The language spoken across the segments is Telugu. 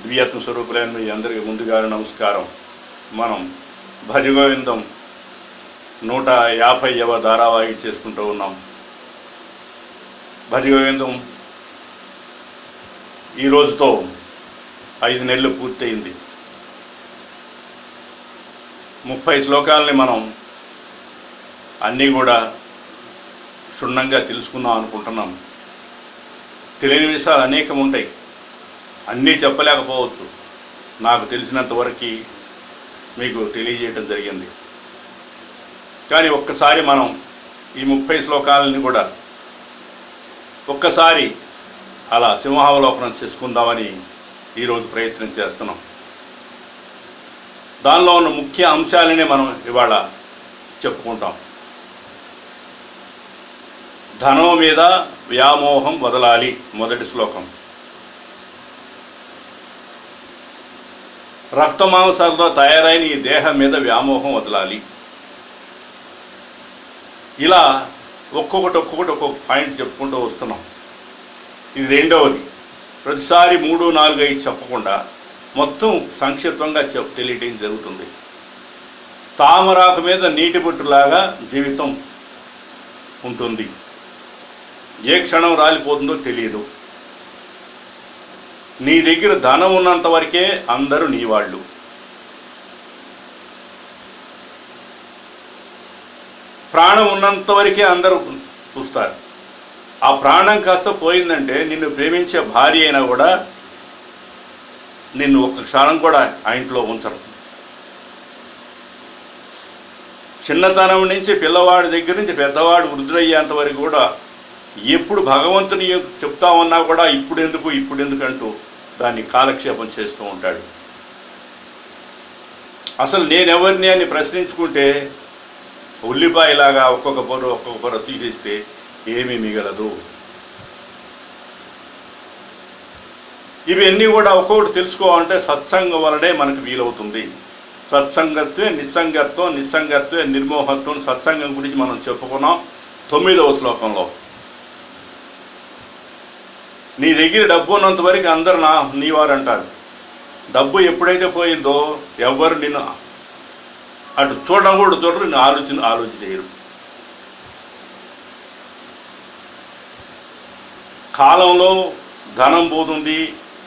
దివ్యాత్మ స్వరూపులైన మీ అందరికీ ముందుగా నమస్కారం. మనం భజగోవిందం నూట యాభైవ ధారావాహి చేసుకుంటూ ఉన్నాం. భజగోవిందం ఈ రోజుతో ఐదు నెలలు పూర్తయింది. ముప్పై శ్లోకాలని మనం అన్నీ కూడా క్షుణ్ణంగా తెలుసుకుందాం అనుకుంటున్నాం. తెలియని విషయాలు అనేకం ఉంటాయి. అన్నీ చెప్పలేకపోవచ్చు. నాకు తెలిసినంత వరకు మీకు తెలియజేయటం జరిగింది. కానీ ఒక్కసారి మనం ఈ ముప్పై శ్లోకాలని కూడా ఒక్కసారి అలా సింహావలోకనం చేసుకుందామని ఈరోజు ప్రయత్నం చేస్తున్నాం. దానిలో ఉన్న ముఖ్య అంశాలనే మనం ఇవాళ చెప్పుకుంటాం. ధనం మీద వ్యామోహం వదలాలి మొదటి శ్లోకం. రక్తమాంసాలతో తయారైన ఈ దేహం మీద వ్యామోహం వదలాలి. ఇలా ఒక్కొక్కటి ఒక్కొక్కటి ఒక్కొక్క పాయింట్ చెప్పుకుంటూ వస్తున్నాం. ఇది రెండవది. ప్రతిసారి మూడు నాలుగు ఐదు చెప్పకుండా మొత్తం సంక్షిప్తంగా చెప్ తెలియటం జరుగుతుంది. తామరాకు మీద నీటి బొట్టులాగా జీవితం ఉంటుంది. ఏ క్షణం రాలిపోతుందో తెలియదు. నీ దగ్గర ధనం ఉన్నంత వరకే అందరూ నీ వాళ్ళు. ప్రాణం ఉన్నంత వరకే అందరూ చూస్తారు. ఆ ప్రాణం కాస్త పోయిందంటే నిన్ను ప్రేమించే భార్య అయినా కూడా నిన్ను ఒక్క క్షణం కూడా ఆ ఇంట్లో ఉంచరు. చిన్నతనం నుంచి పిల్లవాడి దగ్గర నుంచి పెద్దవాడు వృద్ధులయ్యేంత వరకు కూడా ఎప్పుడు భగవంతుని చెప్తామన్నా కూడా ఇప్పుడు ఎందుకు ఇప్పుడు ఎందుకు అంటూ దాన్ని కాలక్షేపం చేస్తూ ఉంటాడు. అసలు నేనెవరిని అని ప్రశ్నించుకుంటే ఉల్లిపాయలాగా ఒక్కొక్క పొర ఒక్కొక్క పొర తీసేస్తే ఏమీ మిగలదు. ఇవన్నీ కూడా ఒక్కొక్కటి తెలుసుకోవాలంటే సత్సంగం వలనే మనకు వీలవుతుంది. సత్సంగత్వే నిస్సంగత్వం నిస్సంగత్వే నిర్మోహత్వం సత్సంగం గురించి మనం చెప్పుకున్నాం తొమ్మిదవ శ్లోకంలో. నీ దగ్గర డబ్బు ఉన్నంత వరకు అందరు నా నీవారు అంటారు డబ్బు ఎప్పుడైతే పోయిందో ఎవ్వరు నిన్ను అటు చూడడం కూడా చూడరు నేను ఆలోచన ఆలోచన చేయరు. కాలంలో ధనం పోతుంది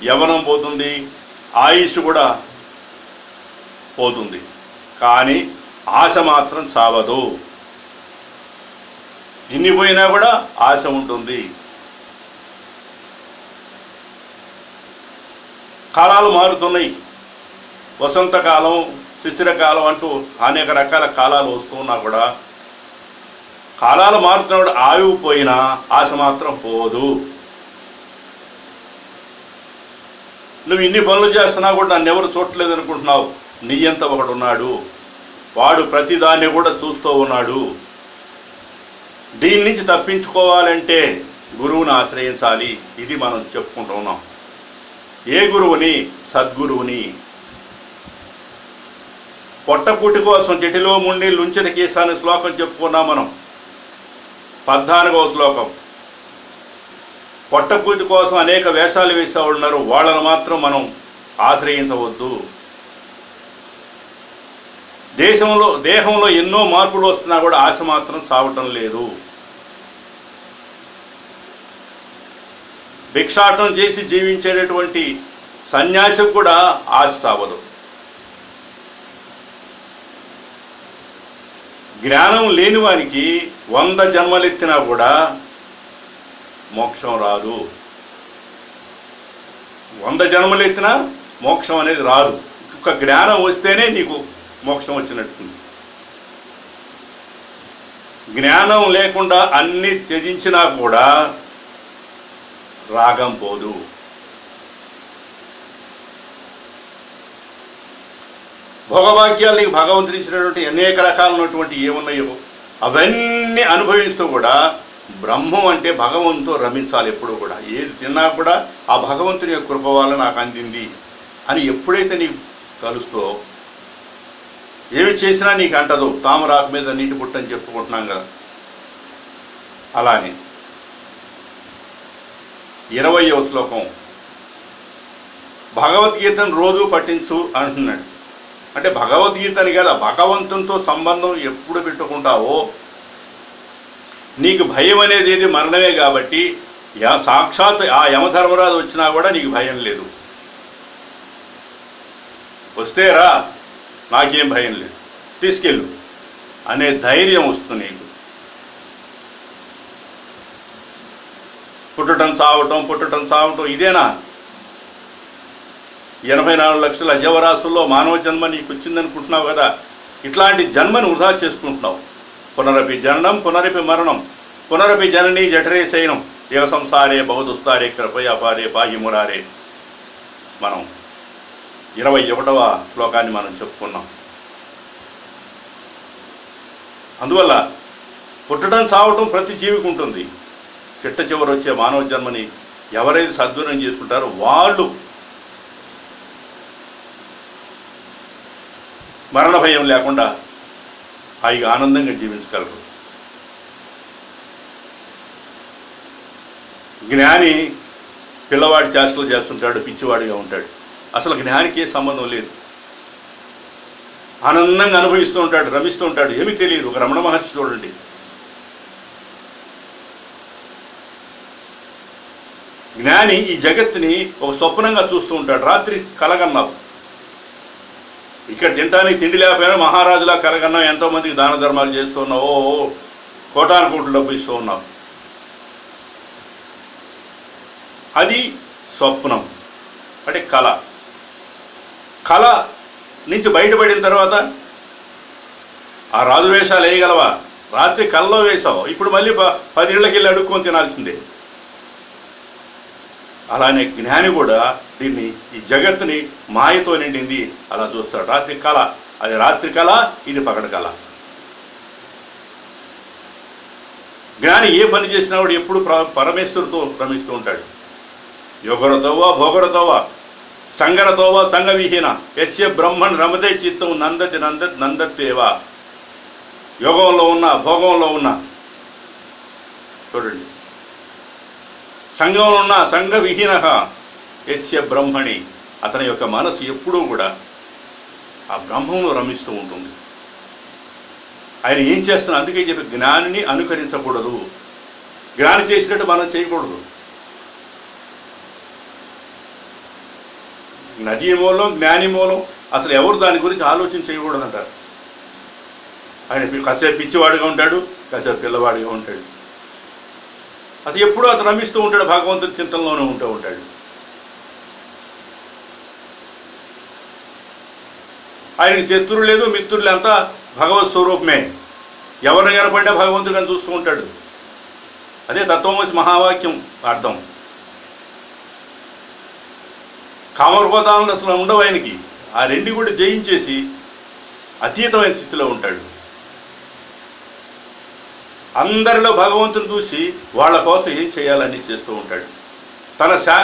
యవనం పోతుంది ఆయుష్ కూడా పోతుంది. కానీ ఆశ మాత్రం చావదు. ఇన్ని పోయినా కూడా ఆశ ఉంటుంది. కాలాలు మారుతున్నాయి. వసంతకాలం శిశిరకాలం అంటూ అనేక రకాల కాలాలు వస్తున్నా కూడా కాలాలు మారుతున్నప్పుడు ఆయువు పోయినా ఆశ మాత్రం పోదు. నువ్వు ఇన్ని పనులు చేస్తున్నా కూడా నన్ను ఎవరు చూడలేదు అనుకుంటున్నావు? నీ ఎంత ఒకడు ఉన్నాడు? వాడు ప్రతిదాన్ని కూడా చూస్తూ ఉన్నాడు. దీని నుంచి తప్పించుకోవాలంటే గురువుని ఆశ్రయించాలి. ఇది మనం చెప్పుకుంటూ ఉన్నాం. ఏ గురువుని? సద్గురువుని. పొట్టపూటి కోసం చెటిలో ముండి లుంచిన కీసాని శ్లోకం చెప్పుకున్నాం మనం. పద్నాలుగవ శ్లోకం. పొట్టపూటి కోసం అనేక వేషాలు వేసే ఉన్నారు వాళ్ళను మాత్రం మనం ఆశ్రయించవద్దు. దేశంలో దేహంలో ఎన్నో మార్పులు వస్తున్నా కూడా ఆశ మాత్రం చావటం లేదు. భిక్షాటం చేసి జీవించేటటువంటి సన్యాసికి కూడా ఆశ చావదు జ్ఞానం లేని వానికి వంద జన్మలెత్తినా కూడా మోక్షం రాదు. వంద జన్మలెత్తినా మోక్షం అనేది రాదు. ఒక జ్ఞానం వస్తేనే నీకు మోక్షం వచ్చినట్టుంది. జ్ఞానం లేకుండా అన్ని త్యజించినా కూడా రాగం పోదు. భోగభాగ్యాలు నీకు భగవంతుడు ఇచ్చినటువంటి అనేక రకాలైనటువంటి ఏమున్నాయో అవన్నీ అనుభవిస్తూ కూడా బ్రహ్మం అంటే భగవంతుతో రమించాలి ఎప్పుడు కూడా. ఏది తిన్నా కూడా ఆ భగవంతుని యొక్క కృప వల్ల నాకు అందింది అని ఎప్పుడైతే నీకు కలుస్తో ఏమి చేసినా నీకు అంటదు తామరాకు మీద నీటి పుట్టని చెప్పుకుంటున్నాం కదా. అలానే ఇరవయో శ్లోకం. భగవద్గీతను రోజు పఠించు అంటున్నాడు. అంటే భగవద్గీతని కదా భగవంతునితో సంబంధం ఎప్పుడు పెట్టుకుంటావో? నీకు భయం అనేది ఏది? మరణమే కాబట్టి యా- సాక్షాత్ ఆ యమధర్మరాజు వచ్చినా కూడా నీకు భయం లేదు. వస్తే రా నాకేం భయం లేదు. తీసుకెళ్ళు. అనే ధైర్యం వస్తుంది నీకు. పుట్టడం చావటం పుట్టడం సావటం ఇదేనా? ఎనభై నాలుగు లక్షల అజవరాశుల్లో మానవ జన్మ నీకు వచ్చిందనుకుంటున్నావు కదా? ఇట్లాంటి జన్మను వృధా చేసుకుంటున్నావు. పునరపి జననం పునరపి మరణం పునరపి జనని జఠరే శయనం దేవ సంసారే బహుదుస్తారే కృపయ అపారే పాహి మురారే. మనం ఇరవై ఒకటవ శ్లోకాన్ని మనం చెప్పుకున్నాం. అందువల్ల పుట్టడం సావటం ప్రతి జీవికి ఉంటుంది. చిట్ట చివరి వచ్చే మానవ జన్మని ఎవరైతే సద్వినియోగం చేసుకుంటారో వాళ్ళు మరణ భయం లేకుండా హాయిగా ఆనందంగా జీవించగలరు. జ్ఞాని పిల్లవాడి చేష్టలు చేస్తుంటాడు పిచ్చివాడిగా ఉంటాడు. అసలు జ్ఞానికి ఏ సంబంధం లేదు. ఆనందంగా అనుభవిస్తూ ఉంటాడు రమిస్తూ ఉంటాడు. ఏమీ తెలియదు. ఒక రమణ మహర్షి చూడండి. జ్ఞాని ఈ జగత్తుని ఒక స్వప్నంగా చూస్తూ ఉంటాడు. రాత్రి కలగన్నావు ఇక్కడ తినడానికి తిండి లేకపోయినా మహారాజులా కలగన్నావు ఎంతోమందికి దాన ధర్మాలు చేస్తున్నావు ఓ ఓ, కోటాను కోట్లు డబ్బు ఇస్తూ ఉన్నావు. అది స్వప్నం. అంటే కళ. కళ నుంచి బయటపడిన తర్వాత ఆ రాజు వేషాలు వేయగలవా? రాత్రి కళ్ళలో వేసావు ఇప్పుడు మళ్ళీ ప- పదిళ్ళకి వెళ్ళి అడుక్కొని తినాల్సిందే. అలానే జ్ఞాని కూడా దీన్ని ఈ జగత్తుని మాయతో నిండింది. అలా చూస్తాడు రాత్రి కళ. అది రాత్రి కళ ఇది పగటి కళ. జ్ఞాని ఏ పని చేసినా వాడు ఎప్పుడు ప్ర- పరమేశ్వరుతో భ్రమిస్తూ ఉంటాడు. యోగరతోవా భోగరతోవా సంగరతోవా సంగవిహీన ఎస్య బ్రహ్మన్ రమదే చిత్తం నందతి నంద నందత్వేవా. యోగంలో ఉన్న భోగంలో ఉన్న. చూడండి. సంఘంలో ఉన్న సంఘ విహీన ఎస్య బ్రహ్మణి. అతని యొక్క మనసు ఎప్పుడూ కూడా ఆ బ్రహ్మంలో రమిస్తూ ఉంటుంది. ఆయన ఏం చేస్తున్నా అందుకే చెప్పి జ్ఞానిని అనుకరించకూడదు. జ్ఞాని చేసినట్టు మనం చేయకూడదు. నదీ మూలం జ్ఞాని మూలం అసలు ఎవరు దాని గురించి ఆలోచన చేయకూడదంటారు? ఆయన కాసేపు పిచ్చివాడిగా ఉంటాడు కాసేపు పిల్లవాడిగా ఉంటాడు. అది ఎప్పుడూ అతను రమిస్తూ ఉంటాడు భగవంతుని చింతనలోనే ఉంటూ ఉంటాడు. ఆయనకి శత్రువు లేదు మిత్రులు అంతా భగవత్ స్వరూపమే. ఎవరిని కనపడినా భగవంతుడు అని చూస్తూ ఉంటాడు. అదే తత్వమసి మహావాక్యం అర్థం. కామరూపదాలను అసలు ఉండవు ఆయనకి. ఆ రెండు కూడా జయించేసి అతీతమైన స్థితిలో ఉంటాడు. అందరిలో భగవంతుని చూసి వాళ్ళ కోసం ఏం చేయాలని చేస్తూ ఉంటాడు. తన సా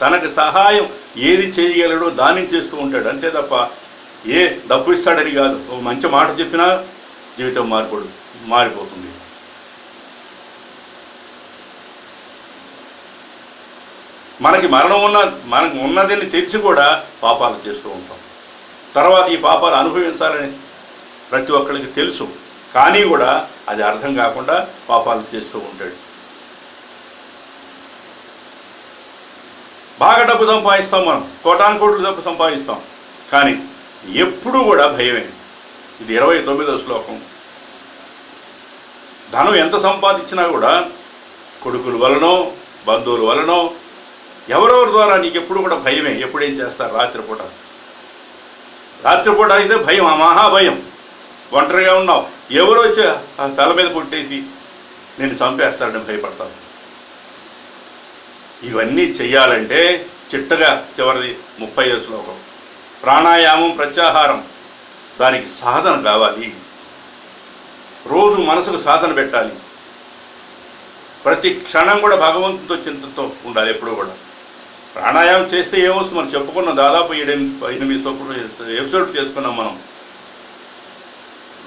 తనకు సహాయం ఏది చేయగలడో దాన్ని చేస్తూ ఉంటాడు. అంతే తప్ప ఏ డబ్బు ఇస్తాడని కాదు. ఒక మంచి మాట చెప్పినా జీవితం మార్పుడు మారిపోతుంది. మనకి మరణం ఉన్న మనకు ఉన్నదని తెలిసి కూడా పాపాలు చేస్తూ ఉంటాం. తర్వాత ఈ పాపాలు అనుభవించాలని ప్రతి ఒక్కరికి తెలుసు. కానీ కూడా అది అర్థం కాకుండా పాపాలు చేస్తూ ఉంటాడు. బాగా డబ్బు సంపాదిస్తాం మనం. కోటాను కోట్లు డబ్బు సంపాదిస్తాం. కానీ ఎప్పుడూ కూడా భయమే. ఇది ఇరవై తొమ్మిదో శ్లోకం. ధనం ఎంత సంపాదించినా కూడా కొడుకుల వలనో బంధువుల వలనో ఎవరెవరి ద్వారా నీకు ఎప్పుడు కూడా భయమే. ఎప్పుడేం చేస్తారు? రాత్రిపూట. రాత్రిపూట అయితే భయం ఆ మహాభయం. ఒంటరిగా ఉన్నావు. ఎవరో వచ్చి ఆ తల మీద కొట్టేసి నేను చంపేస్తాడని భయపడతాను ఇవన్నీ చెయ్యాలంటే చిట్టగా చివరిది ముప్పై శ్లోకం. ప్రాణాయామం ప్రత్యాహారం దానికి సాధన కావాలి. రోజు మనసుకు సాధన పెట్టాలి. ప్రతి క్షణం కూడా భగవంతుతో చింతతో ఉండాలి ఎప్పుడూ కూడా. ప్రాణాయామం చేస్తే ఏమొస్తుంది? మనం చెప్పుకున్నాం దాదాపు ఏడెనిమిది ఎనిమిది సోపులు ఎపిసోడ్ చేసుకున్నాం మనం.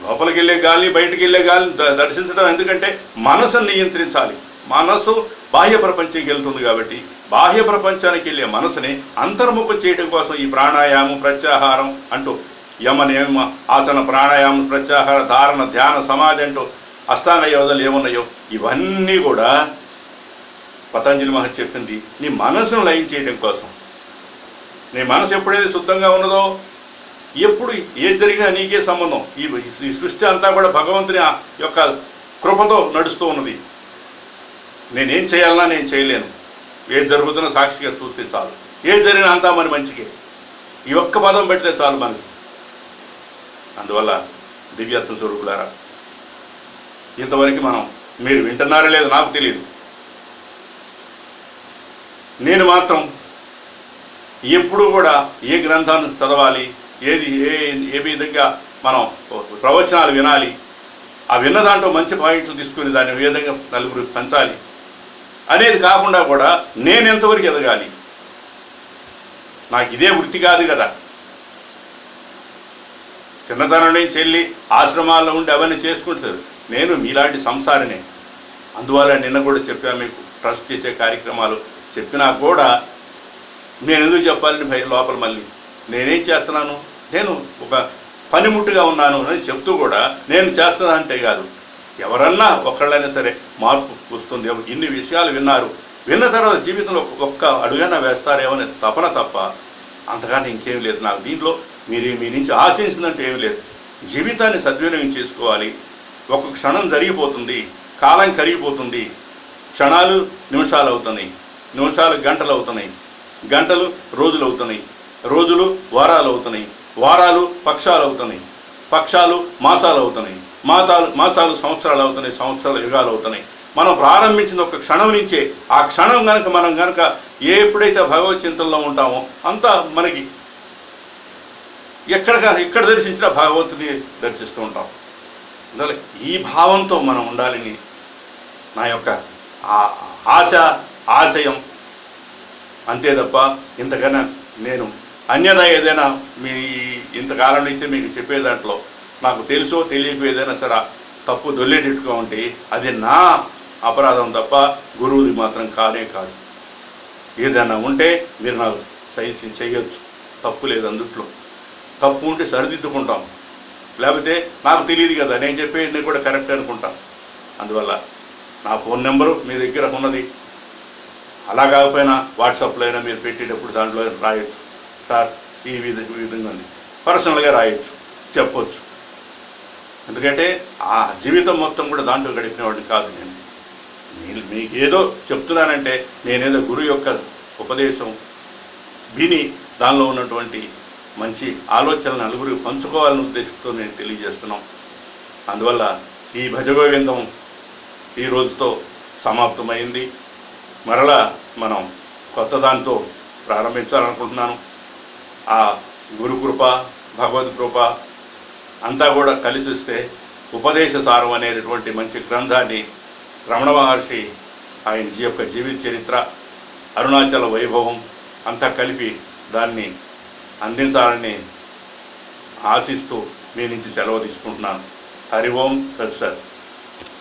లోపలికి వెళ్ళే గాలిని బయటికి వెళ్ళే గాలిని దర్శించడం ఎందుకంటే మనసును నియంత్రించాలి. మనసు బాహ్య ప్రపంచానికి వెళ్తుంది కాబట్టి బాహ్య ప్రపంచానికి వెళ్ళే మనసుని అంతర్ముఖం చేయడం కోసం ఈ ప్రాణాయామం ప్రత్యాహారం అంటూ యమ నియమ ఆసన ప్రాణాయామం ప్రత్యాహార ధారణ ధ్యాన సమాధి అంటూ అష్టాంగ యోధలు ఏమున్నాయో ఇవన్నీ కూడా పతంజలి మహర్షి చెప్పింది. నీ మనసును లయం చేయడం కోసం. నీ మనసు ఎప్పుడైతే శుద్ధంగా ఉన్నదో ఎప్పుడు ఏది జరిగినా నీకే సంబంధం. ఈ ఈ సృష్టి అంతా కూడా భగవంతుని ఆ యొక్క కృపతో నడుస్తూ ఉన్నది. నేనేం చేయాలన్నా నేను చేయలేను. ఏది జరుగుతున్నా సాక్షిగా చూస్తే చాలు. ఏది జరిగినా అంతా మన మంచికే. ఈ ఒక్క పదం పెడితే చాలు మనకి. అందువల్ల దివ్యాత్మ స్వరూపులారా ఇంతవరకు మనం మీరు వింటున్నారా లేదు నాకు తెలియదు నేను మాత్రం ఎప్పుడు కూడా ఏ గ్రంథాన్ని చదవాలి ఏది ఏ ఏ విధంగా మనం ప్రవచనాలు వినాలి ఆ విన్న దాంట్లో మంచి పాయింట్లు తీసుకుని దాన్ని ఏ విధంగా నలుగురు పంచాలి అనేది కాకుండా కూడా నేను ఎంతవరకు ఎదగాలి? నాకు ఇదే వృత్తి కాదు కదా. చిన్నతనం నుంచి వెళ్ళి ఆశ్రమాల్లో ఉండి అవన్నీ చేసుకుంటారు నేను మీలాంటి సంసారనే. అందువల్ల నిన్న కూడా చెప్పాను మీకు ట్రస్ట్ చేసే కార్యక్రమాలు చెప్పినా కూడా నేను ఎందుకు చెప్పాలని భయ లోపల మళ్ళీ. నేనేం చేస్తున్నాను? నేను ఒక పనిముట్టుగా ఉన్నాను అని చెప్తూ కూడా నేను చేస్తున్నా అంటే కాదు. ఎవరన్నా ఒకళ్ళైనా సరే మార్పు వస్తుంది. ఇన్ని విషయాలు విన్నారు. విన్న తర్వాత జీవితంలో ఒక్క అడుగైనా వేస్తారేమో అనే తపన తప్ప అంతగానే ఇంకేం లేదు. నాకు దీంట్లో మీరు మీ నుంచి ఆశించినట్టు ఏమీ లేదు. జీవితాన్ని సద్వినియోగం చేసుకోవాలి. ఒక క్షణం జరిగిపోతుంది. కాలం కరిగిపోతుంది. క్షణాలు నిమిషాలు అవుతున్నాయి. నిమిషాలు గంటలు అవుతున్నాయి. గంటలు రోజులు అవుతున్నాయి. రోజులు వారాలు అవుతున్నాయి. వారాలు పక్షాలు అవుతున్నాయి. పక్షాలు మాసాలు అవుతున్నాయి. మాతాలు మాసాలు సంవత్సరాలు అవుతున్నాయి. సంవత్సరాలు యుగాలు అవుతున్నాయి. మనం ప్రారంభించిన ఒక క్షణం నుంచే ఆ క్షణం కనుక మనం కనుక ఎప్పుడైతే భగవత్ చింతనలో ఉంటామో అంతా మనకి ఎక్కడ ఎక్కడ దర్శించినా భగవంతుని దర్శిస్తూ ఉంటాం. అందువల్ల ఈ భావంతో మనం ఉండాలని నా యొక్క ఆశ ఆశయం. అంతే తప్ప ఇంతకన్నా నేను అన్యదా ఏదైనా మీ ఇంతకాలం నుంచి మీకు చెప్పే దాంట్లో నాకు తెలుసో తెలియకో ఏదైనా సరే తప్పు దొల్లేటట్టుగా ఉంటే అది నా అపరాధం తప్ప గురువుది మాత్రం కానే కాదు. ఏదైనా ఉంటే మీరు నాకు సజెషన్ చేయొచ్చు. తప్పు లేదు అందుట్లో. తప్పు ఉంటే సరిదిద్దుకుంటాం. లేకపోతే నాకు తెలియదు కదా నేను చెప్పేది కూడా కరెక్ట్ అనుకుంటాం. అందువల్ల నా ఫోన్ నెంబరు మీ దగ్గర ఉన్నది. అలా కాకపోయినా వాట్సాప్లో అయినా మీరు పెట్టేటప్పుడు దాంట్లో రాయొచ్చు. సార్ ఈ విధ ఈ విధంగా ఉంది. పర్సనల్గా రాయొచ్చు చెప్పొచ్చు. ఎందుకంటే ఆ జీవితం మొత్తం కూడా దాంట్లో గడిపిన వాడిని కాదు నేను. నేను మీకు ఏదో చెప్తున్నానంటే నేనేదో గురువు యొక్క ఉపదేశం విని దానిలో ఉన్నటువంటి మంచి ఆలోచనలు నలుగురు పంచుకోవాలని ఉద్దేశంతో నేను తెలియజేస్తున్నాం. అందువల్ల ఈ భజగోవిందం ఈ రోజుతో సమాప్తమైంది. మరలా మనం కొత్త దాంతో ప్రారంభించాలనుకుంటున్నాను. ఆ గురు కృప భగవద్ కృప అంతా కూడా కలిసి వస్తే ఉపదేశ సారం అనేటటువంటి మంచి గ్రంథాన్ని రమణ మహర్షి ఆయన జీ యొక్క జీవిత చరిత్ర అరుణాచల వైభవం అంతా కలిపి దాన్ని అందించాలని ఆశిస్తూ మీ నుంచి సెలవు తీసుకుంటున్నాను. హరి ఓం సత్ సత్.